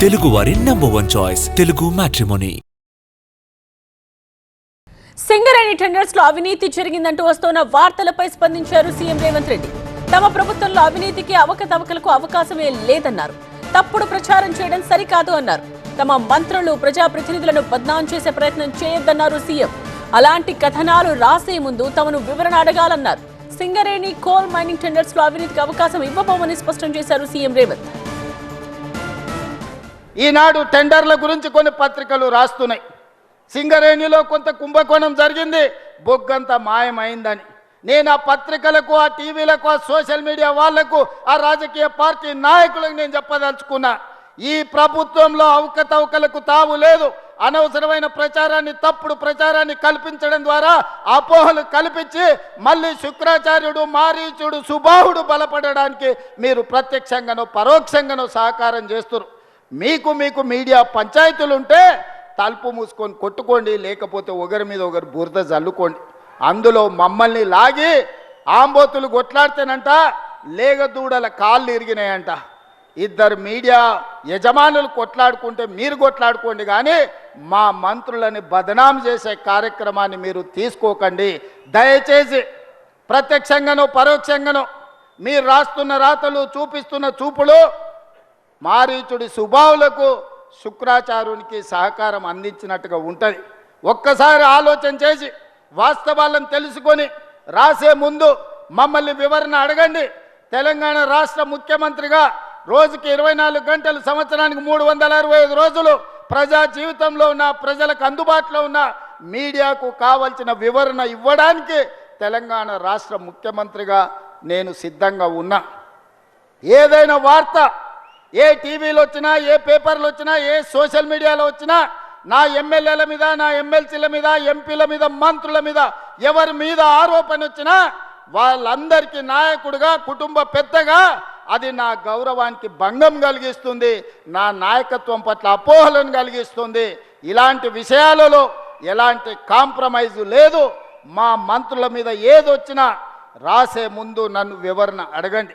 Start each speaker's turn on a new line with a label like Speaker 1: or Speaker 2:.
Speaker 1: తెలుగువారి number one choice Telugu matrimony
Speaker 2: Singareni టెండర్స్లో అవినీతి జరిగిందంటూ వస్తున్న వార్తలపై స్పందించారు సీఎం రేవంత్ రెడ్డి. తమ ప్రభుత్వంలో అవినీతికి అవకతవకలకు అవకాశమే లేదన్నారు. తప్పుడు ప్రచారం చేయడం సరికాదు అన్నారు. తమ మంత్రులు ప్రజాప్రతినిధులను బద్నాం చేసే ప్రయత్నం చేయొద్దన్నారు సీఎం. అలాంటి కథనాలు రాసే ముందు తమను వివరణ అడగాలన్నారు. సింగరేణి కోల్ మైనింగ్ టెండర్స్లో అవినీతికి అవకాశం ఇవ్వబోమని స్పష్టం చేశారు సీఎం రేవంత్.
Speaker 3: ఈనాడు టెండర్ల గురించి కొన్ని పత్రికలు రాస్తున్నాయి. సింగరేణిలో కొంత కుంభకోణం జరిగింది బొగ్గంత మాయమైందని. నేను ఆ పత్రికలకు ఆ టీవీలకు ఆ సోషల్ మీడియా వాళ్ళకు ఆ రాజకీయ పార్టీ నాయకులకు నేను చెప్పదలుచుకున్నా ఈ ప్రభుత్వంలో అవకతవకలకు తావు లేదు. అనవసరమైన ప్రచారాన్ని తప్పుడు ప్రచారాన్ని కల్పించడం ద్వారా అపోహలు కల్పించి మళ్ళీ శుక్రాచార్యుడు మారీచుడు సుబాహుడు బలపడడానికి మీరు ప్రత్యక్షంగానో పరోక్షంగానో సహకారం చేస్తున్నారు మీకు మీకు మీడియా పంచాయతీలు ఉంటే తలుపు మూసుకొని కొట్టుకోండి లేకపోతే ఒకరి మీద ఒకరు బురద జల్లుకోండి. అందులో మమ్మల్ని లాగి ఆంబోతులు కొట్లాడితేనంట లేగదూడల కాళ్ళు ఇరిగినాయంట. ఇద్దరు మీడియా యజమానులు కొట్లాడుకుంటే మీరు కొట్లాడుకోండి కానీ మా మంత్రులని బదనాం చేసే కార్యక్రమాన్ని మీరు తీసుకోకండి. దయచేసి ప్రత్యక్షంగానో పరోక్షంగానో మీరు రాస్తున్న రాతలు చూపిస్తున్న చూపులు మారీచుడి స్వభావులకు శుక్రాచార్యునికి సహకారం అందించినట్టుగా ఉంటుంది. ఒక్కసారి ఆలోచన చేసి వాస్తవాలను తెలుసుకొని రాసే ముందు మమ్మల్ని వివరణ అడగండి. తెలంగాణ రాష్ట్ర ముఖ్యమంత్రిగా రోజుకి ఇరవై నాలుగు గంటలు సంవత్సరానికి మూడు వందల అరవై ఐదు రోజులు ప్రజా జీవితంలో ఉన్న ప్రజలకు అందుబాటులో ఉన్న మీడియాకు కావలసిన వివరణ ఇవ్వడానికి తెలంగాణ రాష్ట్ర ముఖ్యమంత్రిగా నేను సిద్ధంగా ఉన్నా. ఏదైనా వార్త ఏ టీవీలో వచ్చినా ఏ పేపర్లు వచ్చినా ఏ సోషల్ మీడియాలో వచ్చినా నా ఎమ్మెల్యేల మీద నా ఎమ్మెల్సీల మీద ఎంపీల మీద మంత్రుల మీద ఎవరి మీద ఆరోపణ వచ్చినా వాళ్ళందరికీ నాయకుడిగా కుటుంబ పెద్దగా అది నా గౌరవానికి భంగం కలిగిస్తుంది నా నాయకత్వం పట్ల అపోహలను కలిగిస్తుంది. ఇలాంటి విషయాలలో ఎలాంటి కాంప్రమైజు లేదు. మా మంత్రుల మీద ఏదొచ్చినా రాసే ముందు నన్ను వివరణ అడగండి.